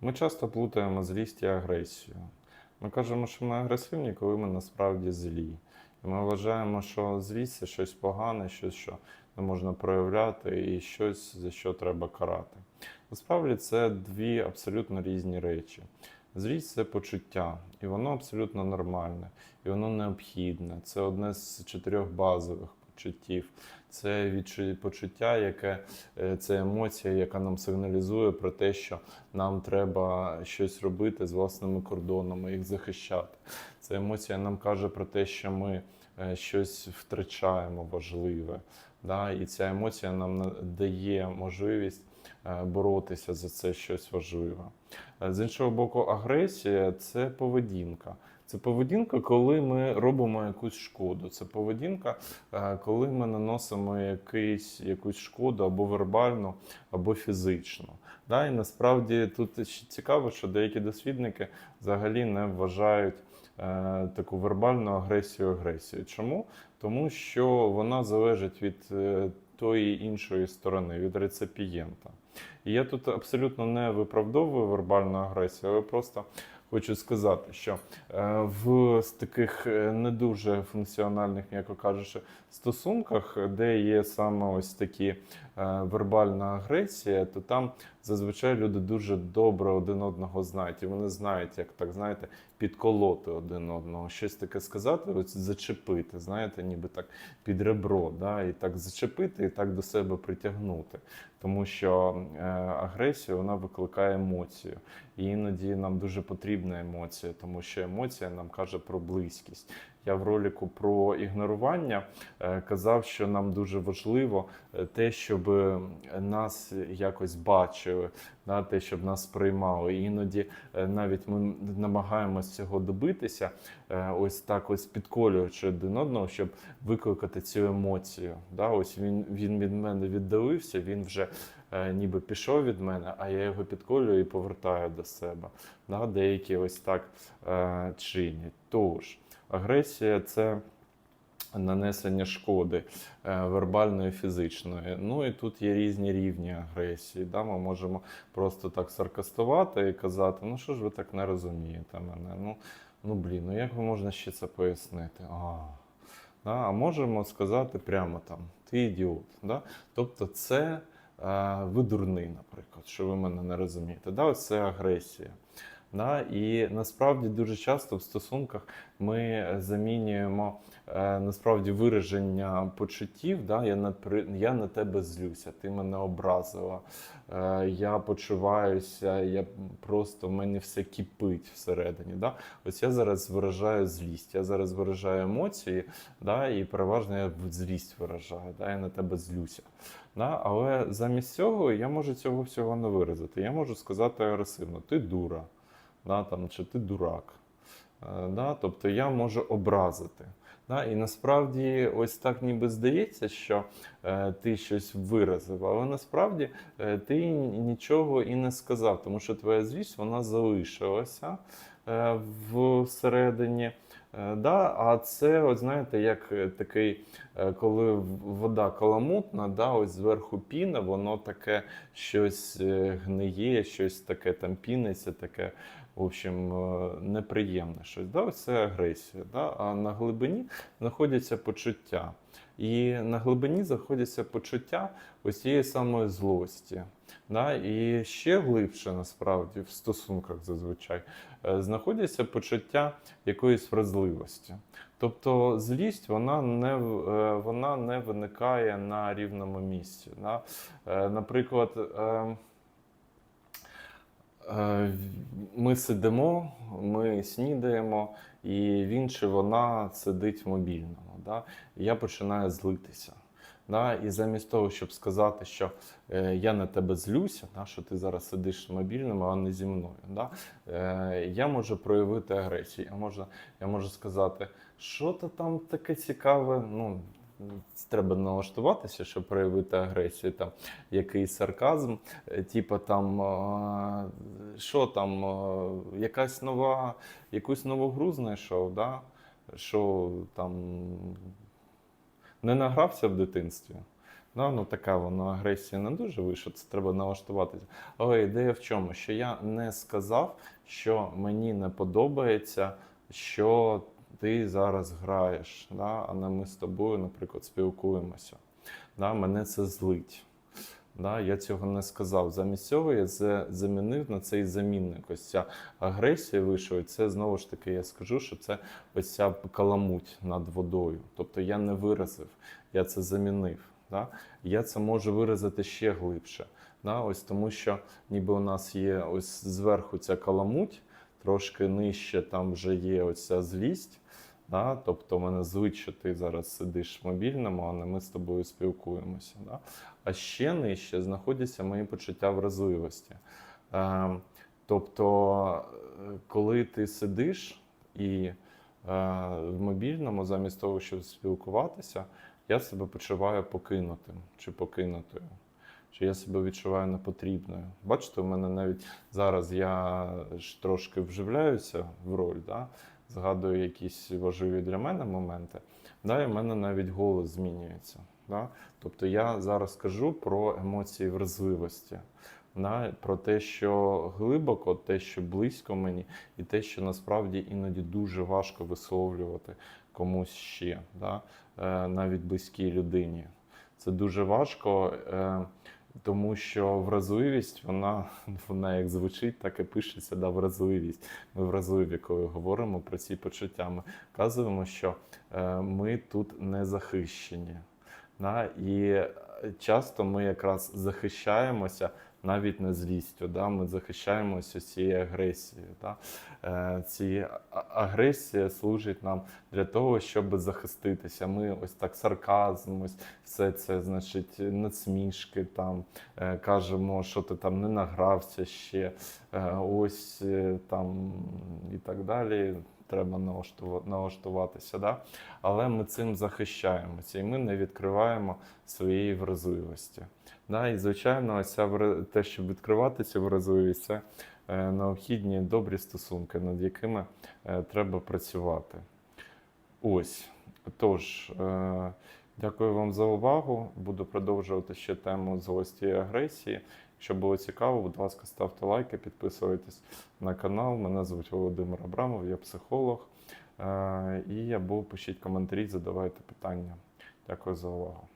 Ми часто плутаємо злість і агресію. Ми кажемо, що ми агресивні, коли ми насправді злі. І ми вважаємо, що злість це щось погане, щось, що не можна проявляти, і щось, за що треба карати. Насправді це дві абсолютно різні речі. Злість це почуття, і воно абсолютно нормальне, і воно необхідне. Це одне з чотирьох базових почуттів. Це почуття, яке е, це емоція, яка нам сигналізує про те, що нам треба щось робити з власними кордонами, їх захищати. Це емоція нам каже про те, що ми е, щось втрачаємо важливе. Да? І ця емоція нам на- дає можливість е, боротися за це щось важливе. З іншого боку, агресія це поведінка. Це поведінка, коли ми робимо якусь шкоду. Це поведінка, е, коли ми наносимо якийсь, якусь шкоду або вербальну, або фізичну. Да? І насправді тут ще цікаво, що деякі дослідники взагалі не вважають е, таку вербальну агресію агресією. Чому? Тому що вона залежить від е, тої іншої сторони, від реципієнта. І я тут абсолютно не виправдовую вербальну агресію, але просто хочу сказати, що е, в таких е, не дуже функціональних, м'яко кажучи, стосунках, де є саме ось такі е, вербальна агресія, то там зазвичай люди дуже добре один одного знають, і вони знають, як так знаєте, підколоти один одного, щось таке сказати, ось зачепити, знаєте, ніби так під ребро, да, і так зачепити, і так до себе притягнути. Тому що е, агресія вона викликає емоцію. І іноді нам дуже потрібна емоція, тому що емоція нам каже про близькість. Я в ролику про ігнорування е, казав, що нам дуже важливо е, те, щоб нас якось бачили, да, те, щоб нас приймали. Іноді е, навіть ми намагаємося цього добитися, е, ось так ось підколюючи один одного, щоб викликати цю емоцію. Да, ось він, він від мене віддалився, він вже е, ніби пішов від мене, а я його підколюю і повертаю до себе. Да, деякі ось так е, чинять. Тож, агресія це нанесення шкоди е, вербальної, фізичної. Ну і тут є різні рівні агресії. Да? Ми можемо просто так саркастувати і казати, ну що ж ви так не розумієте мене? Ну, ну блін, ну як ви можна ще це пояснити? А, да? а можемо сказати прямо там, ти ідіот. Да? Тобто це е, ви дурний, наприклад, що ви мене не розумієте. Да? Ось це агресія. Да? І насправді дуже часто в стосунках ми замінюємо е, насправді вираження почуттів. Да? Я, на, я на тебе злюся, ти мене образила, е, я почуваюся, я просто в мене все кипить всередині. Да? Ось я зараз виражаю злість, я зараз виражаю емоції, да? і переважно я злість виражаю, да? я на тебе злюся. Да? Але замість цього я можу цього всього не виразити. Я можу сказати агресивно, ти дура да, там, чи ти дурак. Е, Да? Тобто я можу образити. Да? І насправді ось так ніби здається, що е, ти щось виразив, але насправді е, ти нічого і не сказав, тому що твоя злість вона залишилася е, всередині. Е, Да, а це, от знаєте, як е, такий, е, коли вода каламутна, да, ось зверху піна, воно таке щось е, гниє, щось таке там піниться, таке, в общем, е, неприємне щось. Да, це агресія. Да, а на глибині знаходяться почуття. І на глибині знаходяться почуття ось цієї самої злості. Да? І ще глибше насправді в стосунках зазвичай е, знаходяться почуття якоїсь вразливості. Тобто злість вона не, е, вона не виникає на рівному місці. Да? Наприклад, е, е, ми сидимо, ми снідаємо, і він чи вона сидить в мобільному. Да? Я починаю злитися. Да? І замість того, щоб сказати, що е, я на тебе злюся, да? що ти зараз сидиш в мобільному, а не зі мною. Да? Е, я можу проявити агресію. Я можу, я можу сказати, що то там таке цікаве. Ну, Треба налаштуватися, щоб проявити агресію, там якийсь сарказм, е, типу там що там, якась нова, якусь нову гру знайшов, да? що там не награвся в дитинстві. Да, ну така вона агресія не дуже вийшла, це треба налаштуватися. Але ідея в чому? Що я не сказав, що мені не подобається, що ти зараз граєш, да? а не ми з тобою, наприклад, спілкуємося. Да? Мене це злить. Да, я цього не сказав. Замість цього я це замінив на цей замінник. Ось ця агресія вийшла, і це знову ж таки я скажу, що це ось ця каламуть над водою. Тобто я не виразив, я це замінив. Да? Я це можу виразити ще глибше. Да? Ось тому що ніби у нас є ось зверху ця каламуть, трошки нижче там вже є ось ця злість. Да? Тобто мене звуть, що ти зараз сидиш в мобільному, а не ми з тобою спілкуємося. Да? А ще нижче знаходяться мої почуття вразливості. Е, тобто, е, коли ти сидиш і е, в мобільному, замість того, щоб спілкуватися, я себе почуваю покинутим чи покинутою. Чи я себе відчуваю непотрібною. Бачите, у мене навіть зараз я ж трошки вживляюся в роль, да? згадую якісь важливі для мене моменти, да? і в мене навіть голос змінюється. Да? Тобто я зараз кажу про емоції вразливості, да? про те, що глибоко, те, що близько мені, і те, що насправді іноді дуже важко висловлювати комусь ще, да? е, навіть близькій людині. Це дуже важко, е, тому що вразливість, вона, вона як звучить, так і пишеться, да, вразливість. Ми вразливі, коли говоримо про ці почуття. Ми вказуємо, що е, ми тут не захищені. Да? І часто ми якраз захищаємося навіть не злістю. Да? Ми захищаємося цією агресією. Да? Е, ці агресія служить нам для того, щоб захиститися. Ми ось так сарказм, ось все це, значить, надсмішки там е, кажемо, що ти там не награвся ще, е, ось там і так далі. Треба налаштува- налаштуватися, да? але ми цим захищаємося і ми не відкриваємо своєї вразливості. Да? І, звичайно, ця те, щоб відкривати цю вразливість, це е, необхідні добрі стосунки, над якими е, треба працювати. Ось. Тож, е, дякую вам за увагу. Буду продовжувати ще тему злості і агресії. Якщо було цікаво, будь ласка, ставте лайки, підписуйтесь на канал. Мене звуть Володимир Абрамов, я психолог. І або пишіть коментарі, задавайте питання. Дякую за увагу.